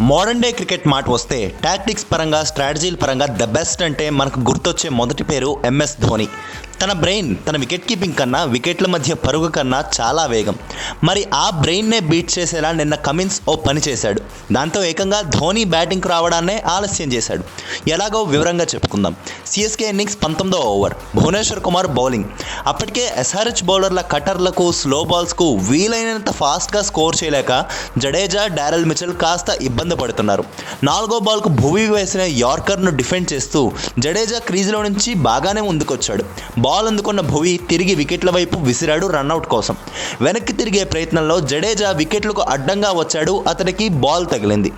Modern day cricket మాట వస్తే tactics పరంగా స్ట్రాటజీల పరంగా ద బెస్ట్ అంటే మనకు గుర్తొచ్చే మొదటి పేరు ఎంఎస్ ధోని. తన బ్రెయిన్ తన వికెట్ కీపింగ్ కన్నా వికెట్ల మధ్య పరుగు కన్నా చాలా వేగం. మరి ఆ బ్రెయిన్నే బీట్ చేసేలా నిన్న కమిన్స్ ఓ పని చేశాడు. దాంతో ఏకంగా ధోని బ్యాటింగ్కి రావడాన్నే ఆలస్యం చేశాడు. ఎలాగో వివరంగా చెప్పుకుందాం. సిఎస్కే ఇన్నింగ్స్ పంతొమ్మిదో ఓవర్. భువనేశ్వర్ కుమార్ బౌలింగ్. అప్పటికే ఎస్ఆర్హెచ్ బౌలర్ల కటర్లకు స్లో బాల్స్కు వీలైనంత ఫాస్ట్గా స్కోర్ చేయలేక జడేజా డారెల్ మిచెల్ కాస్త ఇబ్బంది పడుతున్నారు. నాలుగో బాల్కు భువి వేసిన యార్కర్ను డిఫెండ్ చేస్తూ జడేజా క్రీజులో నుంచి బాగానే ముందుకొచ్చాడు. బాల్ అందుకున్న భువి తిరిగి వికెట్ల వైపు విసిరాడు రన్అట్ కోసం. వెనక్కి తిరిగే ప్రయత్నంలో జడేజా వికెట్లకు అడ్డంగా వచ్చాడు అతనికి బాల్ తగిలింది.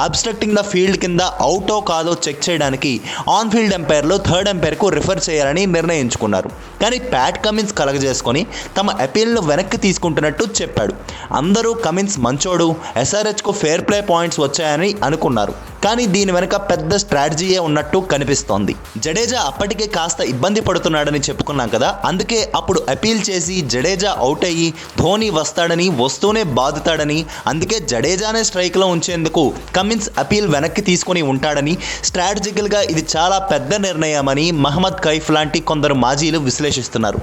అబ్స్ట్రక్టింగ్ ద ఫీల్డ్ కింద అవుటో కాదో చెక్ చేయడానికి ఆన్ ఫీల్డ్ ఎంపైర్లు థర్డ్ ఎంపైర్కు రిఫర్ చేయాలని నిర్ణయించుకున్నారు. కానీ ప్యాట్ కమిన్స్ కలగజేసుకొని తమ అపీల్ను వెనక్కి తీసుకుంటున్నట్టు చెప్పాడు. అందరూ కమిన్స్ మంచోడు ఎస్ఆర్హెచ్కు ఫేర్ ప్లే పాయింట్స్ వచ్చాయని అనుకున్నారు. కానీ దీని వెనుక పెద్ద స్ట్రాటజీయే ఉన్నట్టు కనిపిస్తోంది. జడేజా అప్పటికే కాస్త ఇబ్బంది పడుతున్నాడని చెప్పుకున్నాం కదా అందుకే అప్పుడు అపీల్ చేసి జడేజా అవుట్ అయ్యి ధోని వస్తాడని వస్తూనే బాదుతాడని అందుకే జడేజానే స్ట్రైక్లో ఉంచేందుకు కమిన్స్ అపీల్ వెనక్కి తీసుకొని ఉంటాడని స్ట్రాటజికల్గా ఇది చాలా పెద్ద నిర్ణయమని మహమ్మద్ కైఫ్ లాంటి కొందరు మాజీలు విశ్లేషిస్తున్నారు.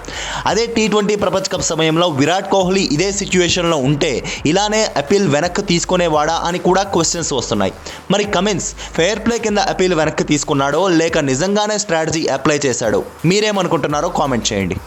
అదే టీ ట్వంటీ ప్రపంచ కప్ సమయంలో విరాట్ కోహ్లీ ఇదే సిచ్యువేషన్లో ఉంటే ఇలానే అపీల్ వెనక్కి తీసుకునేవాడా అని కూడా క్వశ్చన్స్ వస్తున్నాయి. మరి కమిన్స్ ఫెయిర్ ప్లే కింద అపీల్ వెనక్కి తీసుకున్నాడో లేక నిజంగానే స్ట్రాటజీ అప్లై చేశాడో మీరేమనుకుంటున్నారో కామెంట్ చేయండి.